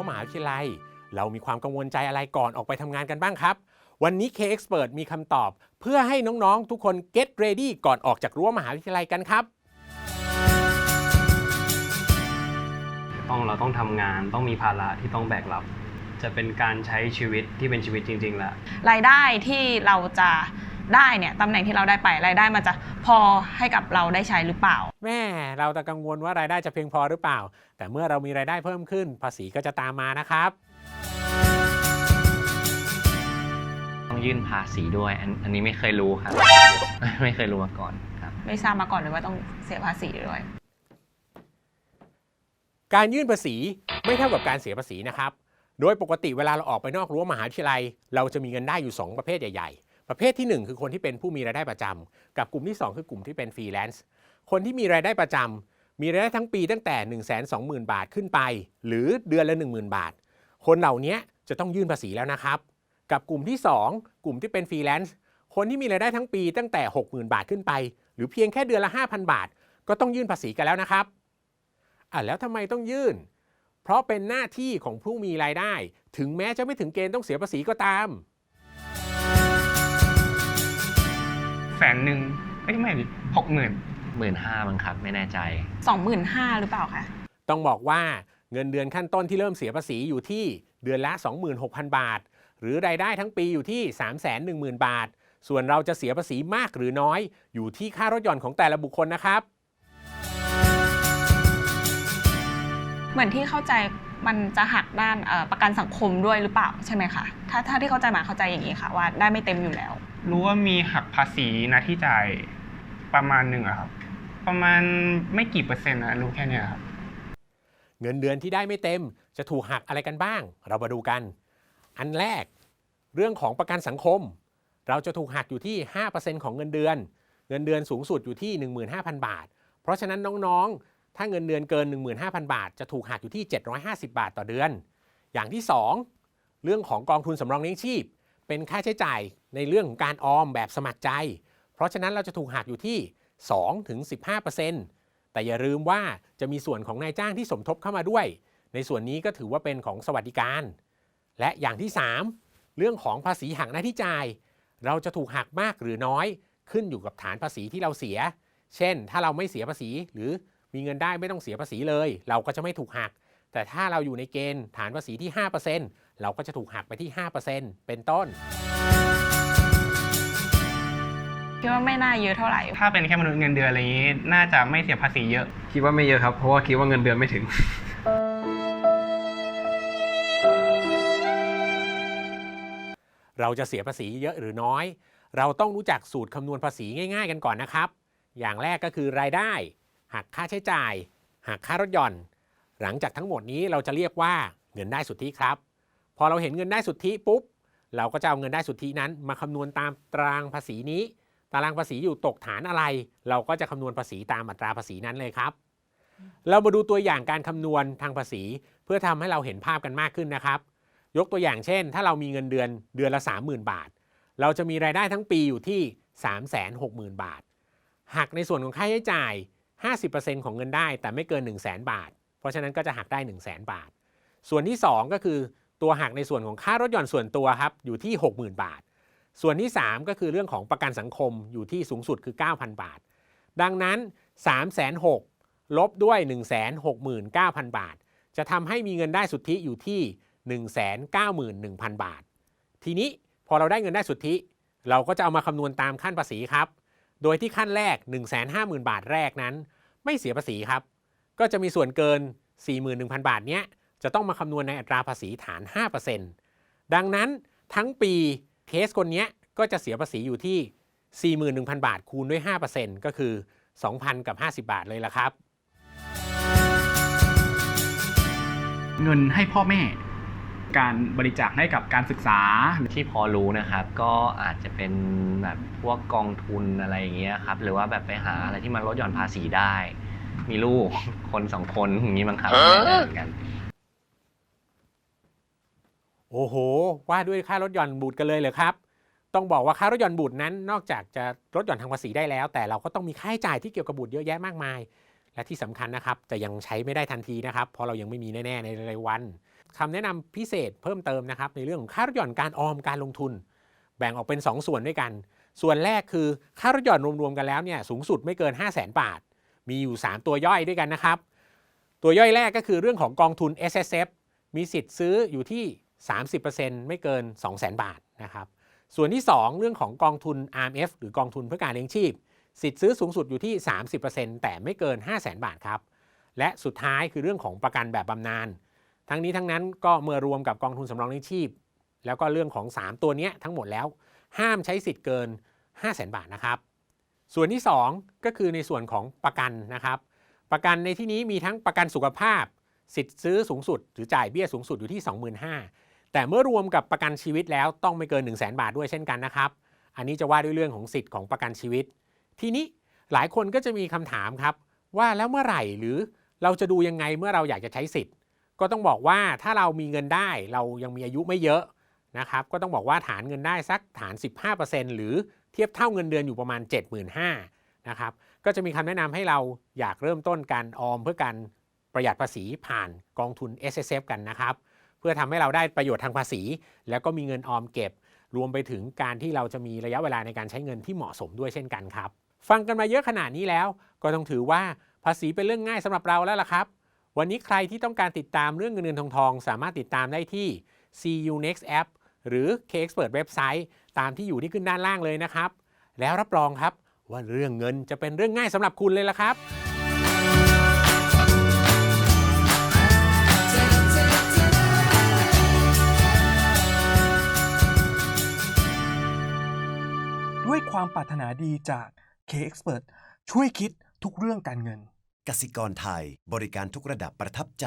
จากรั้วมหาวิทยาลัย เรามีความกังวลใจอะไรก่อนออกไปทำงานกันบ้างครับ วันนี้ K-Expert มีคำตอบ เพื่อให้น้องๆ ทุกคน get ready ก่อนออกจากรั้วมหาวิทยาลัยกันครับ ต้องเราต้องทำงานต้องมีภาระที่ต้องแบกรับ จะเป็นการใช้ชีวิตที่เป็นชีวิตจริงๆแหละรายได้ที่เราจะ ได้เนี่ยตำแหน่งที่เราได้ไปรายได้มันจะพอให้กับเราได้ใช้หรือเปล่า แม่เราจะกังวลว่ารายได้จะเพียงพอหรือเปล่า แต่เมื่อเรามีรายได้เพิ่มขึ้น ภาษีก็จะตามมานะครับต้องยื่นภาษีด้วยอันอันนี้ไม่เคยรู้ครับ ไม่เคยรู้มาก่อนครับ ไม่ทราบมาก่อนเลยว่าต้องเสียภาษีด้วย การยื่นภาษีไม่เท่ากับการเสียภาษีนะครับ โดยปกติเวลาเราออกไปนอกรั้วมหาวิทยาลัย เราจะมีเงินได้อยู่ 2 ประเภทใหญ่ ๆ ประเภทที่ 1 คือคนที่เป็นผู้มีรายได้ประจำกับกลุ่มที่ 2 คือกลุ่มที่เป็นฟรีแลนซ์คนที่มีรายได้ประจำมีรายได้ทั้งปีตั้งแต่ 1 2 0 0 0 0 บาทขึ้นไป หรือเดือนละ 10,000 บาท คนเหล่านี้จะต้องยื่นภาษีแล้วนะครับ กับกลุ่มที่ 2 กลุ่มที่เป็นฟรีแลนซ์คนที่มีรายได้ทั้งปีตั้งแต่ 60,000 บาทขึ้นไป หรือเพียงแค่เดือนละ 5,000 บาท ก็ต้องยื่นภาษีกันแล้วนะครับอะแล้วทำไมต้องยื่น เพราะเป็นหน้าที่ของผู้มีรายได้ ถึงแม้จะไม่ถึงเกณฑ์ต้องเสียภาษีก็ตาม แสนหนึ่งเอ้ยไม่ดิหกหมื่นหมื่นห้ามั้งครับไม่แน่ใจ25,000หรือเปล่าคะต้องบอกว่าเงินเดือนขั้นต้นที่เริ่มเสียภาษีอยู่ที่เดือนละ 26,000 บาท หรือรายได้ทั้งปีอยู่ที่ 310,000 บาท ส่วนเราจะเสียภาษีมากหรือน้อย อยู่ที่ค่ารถยนต์ของแต่ละบุคคลนะครับ เหมือนที่เข้าใจมันจะหักด้านเอ่อประกันสังคมด้วยหรือเปล่าใช่ไหมคะถ้าถ้าที่เข้าใจมาเข้าใจอย่างนี้ค่ะว่าได้ไม่เต็มอยู่แล้ว รู้ว่ามีหักภาษีนะที่จ่ายประมาณหนึ่งอะครับ ประมาณไม่กี่เปอร์เซ็นต์นะรู้แค่เนี้ยครับ เงินเดือนที่ได้ไม่เต็มจะถูกหักอะไรกันบ้าง เรามาดูกัน อันแรก เรื่องของประกันสังคม เราจะถูกหักอยู่ที่ 5%ของเงินเดือน เงินเดือนสูงสุดอยู่ที่ 15,000 บาท เพราะฉะนั้นน้องๆ ถ้าเงินเดือนเกิน 15,000 บาท จะถูกหักอยู่ที่ 750 บาทต่อเดือน อย่างที่ 2 เรื่องของกองทุนสำรองเลี้ยงชีพ เป็นค่าใช้จ่ายในเรื่องของการออมแบบสมัครใจ เพราะฉะนั้นเราจะถูกหักอยู่ที่ 2-15%แต่อย่าลืมว่าจะมีส่วนของนายจ้างที่สมทบเข้ามาด้วย ในส่วนนี้ก็ถือว่าเป็นของสวัสดิการ และอย่างที่ 3 เรื่องของภาษีหักหน้าที่จ่าย เราจะถูกหักมากหรือน้อย ขึ้นอยู่กับฐานภาษีที่เราเสีย เช่น ถ้าเราไม่เสียภาษีหรือมีเงินได้ไม่ต้องเสียภาษีเลย เราก็จะไม่ถูกหัก แต่ถ้าเราอยู่ในเกณฑ์ฐานภาษีที่ 5%เราก็จะถูกหักไปที่ 5%เป็นต้นคิดว่าไม่น่าเยอะเท่าไหร่ ถ้าเป็นแค่มนุษย์เงินเดือนอะไรอย่างนี้ น่าจะไม่เสียภาษีเยอะ คิดว่าไม่เยอะครับ เพราะว่าคิดว่าเงินเดือนไม่ถึง เราจะเสียภาษีเยอะหรือน้อย เราต้องรู้จักสูตรคำนวณภาษีง่าย ๆ กันก่อนนะครับ อย่างแรกก็คือรายได้ หักค่าใช้จ่าย หักค่ารถยนต์ หลังจากทั้งหมดนี้เราจะเรียกว่าเงินได้สุทธิครับ พอเราเห็นเงินได้สุทธิปุ๊บ เราก็จะเอาเงินได้สุทธินั้น มาคำนวณตามตารางภาษีนี้ ตารางภาษีอยู่ตกฐานอะไร เราก็จะคำนวณภาษีตามอัตราภาษีนั้นเลยครับ เรามาดูตัวอย่างการคำนวณทางภาษี เพื่อทำให้เราเห็นภาพกันมากขึ้นนะครับ ยกตัวอย่างเช่น ถ้าเรามีเงินเดือนเดือนละ 30,000 บาท เราจะมีรายได้ทั้งปีอยู่ที่ 360,000 บาทหักในส่วนของค่าใช้จ่าย 50%ของเงินได้แต่ไม่เกิน 1 0 0 0 0แบาท เพราะฉะนั้นก็จะหักได้ 1 0 0 0 0แบาท ส่วนที่ 2 ก็คือตัวหักในส่วนของค่ารถยนต์ส่วนตัวครับอยู่ที่ 60,000 บาท ส่วนที่ 3 ก็คือเรื่องของประกันสังคมอยู่ที่สูงสุดคือ 9,000 บาท ดังนั้น 3 6 0 0 0ลบด้วย 169,000 บาท จะทำให้มีเงินได้สุทธิอยู่ที่ 191,000 บาท ทีนี้พอเราได้เงินได้สุทธิ เราก็จะเอามาคำนวณตามขั้นภาษีครับ โดยที่ขั้นแรก 150,000 บาทแรกนั้น ไม่เสียภาษีครับ ก็จะมีส่วนเกิน 41,000 บาทเนี้ยจะต้องมาคำนวณในอัตราภาษีฐาน 5%ดังนั้นทั้งปีเคสคนเนี้ยก็จะเสียภาษีอยู่ที่ 41,000 บาทคูณด้วย 5%ก็คือ 2,000 กับ 50 บาทเลยละครับ เงินให้พ่อแม่ การบริจาคให้กับการศึกษา ที่พอรู้นะครับ ก็อาจจะเป็นแบบพวกกองทุนอะไรอย่างเงี้ยครับ หรือว่าแบบไปหาอะไรที่มันลดหย่อนภาษีได้ มีลูกคนสองคนอย่างนี้มั้งครับไม่แน่ใจเหมือนกัน โอ้โห ว่าด้วยค่ารถยนต์บุตรกันเลยเหรอครับ ต้องบอกว่าค่ารถยนต์บุตรนั้น นอกจากจะลดหย่อนทางภาษีได้แล้ว แต่เราก็ต้องมีค่าใช้จ่ายที่เกี่ยวกับบุตรเยอะแยะมากมาย และที่สำคัญนะครับจะยังใช้ไม่ได้ทันทีนะครับ เพราะเรายังไม่มีแน่ๆในรายวันคำแนะนำพิเศษเพิ่มเติมนะครับในเรื่องของค่ารถหย่อนการออมการลงทุน แบ่งออกเป็น 2 ส่วนด้วยกัน ส่วนแรกคือค่ารถหย่อนรวมๆกันแล้วเนี่ยสูงสุดไม่เกิน 5 0 0 0 0 0 บาท มีอยู่ 3 ตัวย่อยด้วยกันนะครับ ตัวย่อยแรกก็คือเรื่องของกองทุน S S F มีสิทธิ์ซื้ออยู่ที่ 30%ไม่เกิน 2 0 0 0 0 0 บาทนะครับ ส่วนที่ 2 เรื่องของกองทุน RMF หรือกองทุนเพื่อการเลี้ยงชีพ สิทธิ์ซื้อสูงสุดอยู่ที่ 30%แต่ไม่เกิน 5 0 0 0 0 0 บาทครับ และสุดท้ายคือเรื่องของประกันแบบบำนาญทั้งนี้ทั้งนั้นก็เมื่อรวมกับกองทุนสำรองเลี้ยงชีพ แล้วก็เรื่องของ 3 ตัวเนี้ยทั้งหมดแล้ว ห้ามใช้สิทธิ์เกิน 5 0 0 0 0 0 บาทนะครับ ส่วนที่ 2 ก็คือในส่วนของประกันนะครับ ประกันในที่นี้มีทั้งประกันสุขภาพ สิทธิ์ซื้อสูงสุด หรือจ่ายเบี้ยสูงสุดอยู่ที่ 25,000แต่เมื่อรวมกับประกันชีวิตแล้วต้องไม่เกิน 1 0 0 0 0แบาทด้วยเช่นกันนะครับ อันนี้จะว่าด้วยเรื่องของสิทธิ์ของประกันชีวิต ทีนี้หลายคนก็จะมีคำถามครับ ว่าแล้วเมื่อไหร่หรือเราจะดูยังไงเมื่อเราอยากจะใช้สิทธิ์ ก็ต้องบอกว่าถ้าเรามีเงินได้เรายังมีอายุไม่เยอะ นะครับก็ต้องบอกว่าฐานเงินได้สักฐาน 15%หรือเทียบเท่าเงินเดือนอยู่ประมาณ 75,000นะครับก็จะมีคำแนะนำให้เราอยากเริ่มต้นการออมเพื่อการประหยัดภาษีผ่านกองทุน S S F กันนะครับ เพื่อทำให้เราได้ประโยชน์ทางภาษี แล้วก็มีเงินออมเก็บ รวมไปถึงการที่เราจะมีระยะเวลาในการใช้เงินที่เหมาะสมด้วยเช่นกันครับ ฟังกันมาเยอะขนาดนี้แล้ว ก็ต้องถือว่าภาษีเป็นเรื่องง่ายสำหรับเราแล้วล่ะครับ วันนี้ใครที่ต้องการติดตามเรื่องเงินเดือนทองทอง สามารถติดตามได้ที่ CU Next App หรือ K Expert เว็บไซต์ ตามที่อยู่ที่ขึ้นด้านล่างเลยนะครับ แล้วรับรองครับว่าเรื่องเงินจะเป็นเรื่องง่ายสำหรับคุณเลยล่ะครับด้วยความปรารถนาดีจาก K-Expert ช่วยคิดทุกเรื่องการเงิน กสิกรไทย บริการทุกระดับประทับใจ